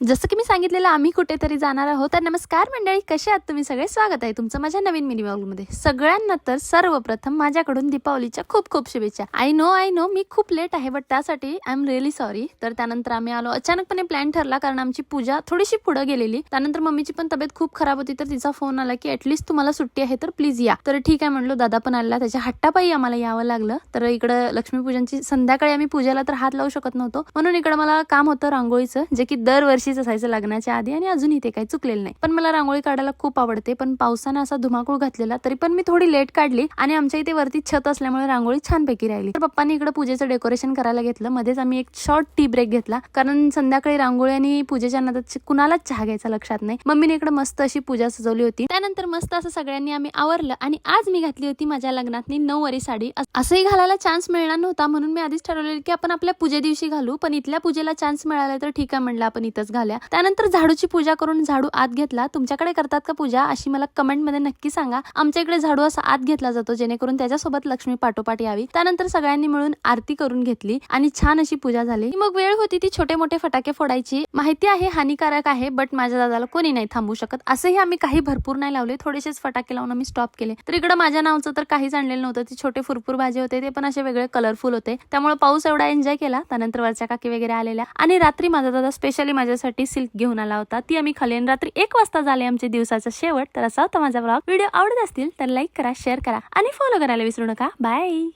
जसं की मी सांगितलेलं आम्ही कुठेतरी जाणार आहोत. तर नमस्कार मंडळी कसे आहात तुम्ही? सगळे स्वागत आहे तुमचं माझ्या नवीन मिनी ब्लॉगमध्ये सगळ्यांना तर सर्वप्रथम माझ्याकडून दीपावलीच्या खूप खूप शुभेच्छा. आय नो आय नो मी खूप लेट आहे बट त्यासाठी आय एम रिअली सॉरी तर त्यानंतर आम्ही आलो. अचानकपणे प्लॅन ठरला कारण आमची पूजा थोडीशी पुढे गेलेली. त्यानंतर मम्मीची पण तब्येत खूप खराब होती तर तिचा फोन आला की ऍटलीस्ट तुम्हाला सुट्टी आहे तर प्लीज या. तर ठीक आहे म्हणलो दादा पण आला त्याच्या हट्टापायी आम्हाला यावं लागलं. तर इकडं लक्ष्मीपूजनची संध्याकाळी आम्ही पूजेला तर हात लावू शकत नव्हतो. म्हणून इकडं मला काम होतं रांगोळीचं जे की दरवर्षी दरवर्षीच असायचं लग्नाच्या आधी आणि अजूनही ते काही चुकलेलं नाही. पण मला रांगोळी काढायला खूप आवडते पण पावसानं असा धुमाकूळ घातलेला तरी पण मी थोडी लेट काढली आणि आमच्या इथे वरती छत असल्यामुळे रांगोळी छानपैकी राहिली. तर पप्पांनी इकडे पूजेचं डेकोरेशन करायला घेतलं. मध्येच आम्ही एक शॉर्ट टी ब्रेक घेतला. कारण संध्याकाळी रांगोळी आणि पूजेच्या नादात कुणालाच चहा घ्यायचा लक्षात नाही. मम्मीने इकडे मस्त अशी पूजा सजवली होती. त्यानंतर मस्त असं सगळ्यांनी आम्ही आवरलं आणि आज मी घातली होती माझ्या लग्नातली नऊवारी साडी. असंही घालायला चान्स मिळणार नव्हता म्हणून मी आधीच ठरवलेलं की आपण आपल्या पूजे दिवशी घालू पण इथल्या पूजेला चान्स मिळाला तर ठीक आहे म्हणलं आपण इथंच झाल्या. त्यानंतर झाडूची पूजा करून झाडू आत घेतला. तुमच्याकडे करतात का पूजा? अशी मला कमेंटमध्ये नक्की सांगा. आमच्या इकडे झाडू असा आत घेतला जातो जेणेकरून त्याच्यासोबत लक्ष्मी पाठोपाठ यावी. त्यानंतर सगळ्यांनी मिळून आरती करून घेतली आणि छान अशी पूजा झाली. मग वेळ होती ती छोटे मोठे फटाके फोडायची. माहिती आहे हानिकारक आहे बट माझ्या दादाला कोणी नाही थांबू शकत. असंही आम्ही काही भरपूर नाही लावले. थोडेसेच फटाके लावून आम्ही स्टॉप केले. तर इकडे माझ्या नावचं तर काहीच आणलेलं नव्हतं. ते छोटे फुरफुर भाजी होते ते पण असे वेगळे कलरफुल होते. त्यामुळे पाऊस एवढा एन्जॉय केला. त्यानंतर वरच्या काकी वगैरे आलेल्या. आणि रात्री माझा दादा स्पेशली माझ्यासाठी सिल्क घेऊन आला होता. ती आम्ही खाली आणि रात्री एक वाजता झाले आमचे दिवसाचा शेवट. तर असा होता माझा ब्लॉग व्हिडिओ आवडत असतील तर लाईक करा शेअर करा आणि फॉलो करायला विसरू नका. बाय